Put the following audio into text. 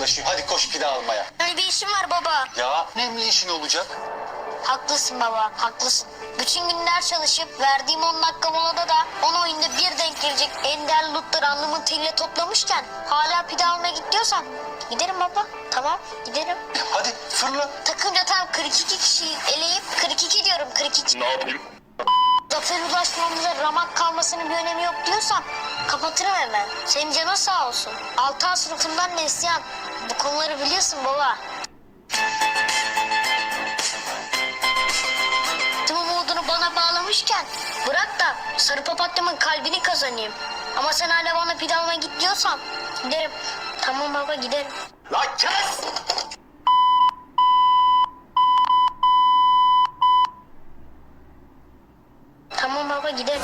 yaklaşıyor. Hadi koş pide almaya. Yani bir işim var baba. Ya nemli işin olacak. Haklısın baba, haklısın. Bütün günler çalışıp verdiğim 10 dakika molada da 10 oyunda bir denk gelecek en değerli lootları anlamın teliyle toplamışken hala pide almaya git diyorsan giderim baba. Tamam giderim. Hadi fırla. Takımca tam 42 kişiyi eleyip 42 diyorum 42. Ne yapayım? Zafer ulaşmamıza ramak kalmasının bir önemi yok diyorsan kapatırım hemen. Senin canın sağ olsun. Altan sınıfından Neslihan bu konuları biliyorsun baba. Tüm umudunu bana bağlamışken bırak da sarı papatyamın kalbini kazanayım. Ama sen hala bana pide almaya git diyorsan giderim. Tamam baba giderim. La kes! Tamam baba giderim.